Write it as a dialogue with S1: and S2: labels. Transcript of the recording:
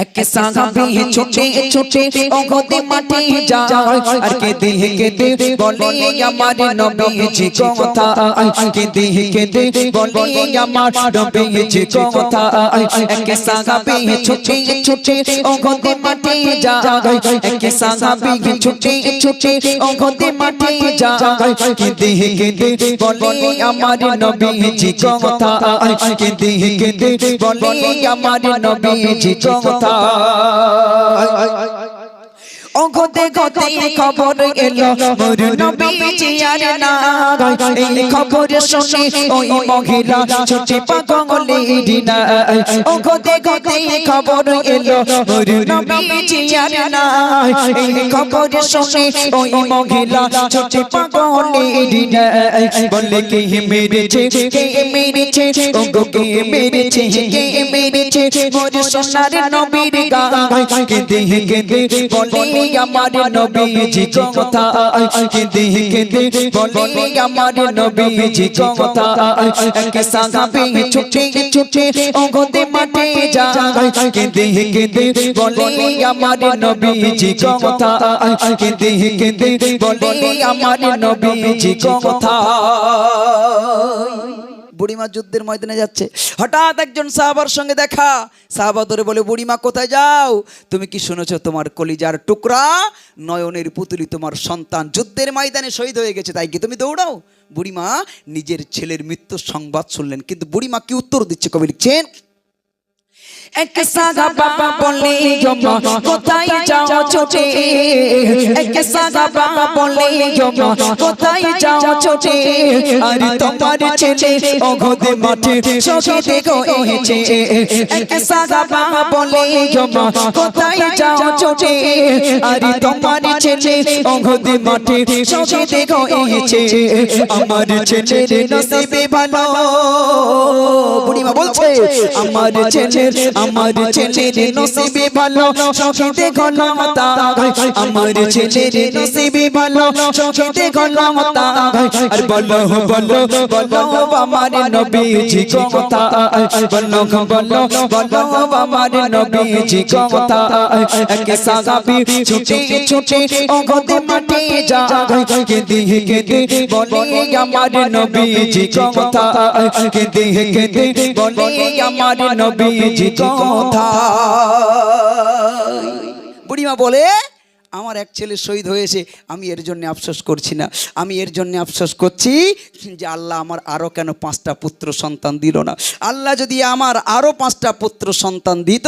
S1: এক সাহাবী ছুটে ছুটে অগদে মাঠে যায় আর কে কেঁদে কেঁদে বলে আমার নবীজি কথা কে কেঁদে কেঁদে বলে আমার নবীজি কথা এক সাহাবী ছুটে ছুটে অগদে মাঠে যায় এক সাহাবী ছুটে ছুটে অগদে মাঠে যায় কে কেঁদে কেঁদে বলে আমার নবীজি কথা কে কেঁদে কেঁদে বলে আমার নবীজি কথা কথা অগতে গতে খবর এলো। মোর নবীজি আর না এই খবর শুনে ওই মহিলা ছুটে পাগলের না অগতে গতে খবর এলো। মোর নবীজি আর না এই খবর শুনে ওই মহিলা ছুটে পাগলের না বলে কে মেরেছে কে মেরেছে ওগো কে মেরেছে কে মেরেছে মোর সোনার নবীর গায় কেঁদে কেঁদে বলে আমার নবীজি কথা কেঁদে কেঁদে বলে আমার নবীজি কথা এক সাহাবী ছুটে ছুটে ওগতে মাঠে যায় কেঁদে কেঁদে বলে আমার নবীজি কথা কেঁদে কেঁদে বলে আমার নবীজি কথা। বুড়িমা যুদ্ধের ময়দানে যাচ্ছে। হঠাৎ একজন সাহাবার সঙ্গে দেখা। সাহাবা ধরে বলে, বুড়িমা, কোথায় যাও? তুমি কি শুনেছ তোমার কলিজার টুকরা? নয়নের পুতুলি তোমার সন্তান যুদ্ধের ময়দানে শহীদ হয়ে গেছে, তাই কি তুমি দৌড়াও? বুড়িমা নিজের ছেলের মৃত্যুর সংবাদ শুনলেন, কিন্তু বুড়িমা কি উত্তর দিচ্ছে কবি লিখছেন এক সাগা বাবা বলে, জমা, কোথায় যাও ছোটে? এক সাগা বাবা বলে, জমা, কোথায় যাও ছোটে? আর তোমার ছেলে অঘদে মাঠে দেখো এসেছে এক সাগা বাবা বলে, জমা, কোথায় যাও ছোটে? আর তোমার ছেলে অঘদে মাঠে দেখো এসেছে আমার ছেলের নসিবে ভালো, বুড়িমা বলছে, আমার ছেলের আমার ছেলের নসিবে ভালো সখিতে গলমতা আমার ছেলের নসিবে ভালো সখিতে গলমতা আর বলো বলো বলো আমার নবীজি কথা বলো বলো বলো আমার নবীজি কথা এক সাহাবী ছুটে ছুটে অগদে মাঠে যায় কেঁদে কেঁদে বলে আমার নবীজি কথা কেঁদে কেঁদে বলে আমার নবীজি কথা বুড়িমা বলে আমার এক ছেলে শহীদ হয়েছে আমি এর জন্য আফসোস করছি না। আমি এর জন্য আফসোস করছি যে আল্লাহ আমার আরও কেন পাঁচটা পুত্র সন্তান দিল না। আল্লাহ যদি আমার আরও পাঁচটা পুত্র সন্তান দিত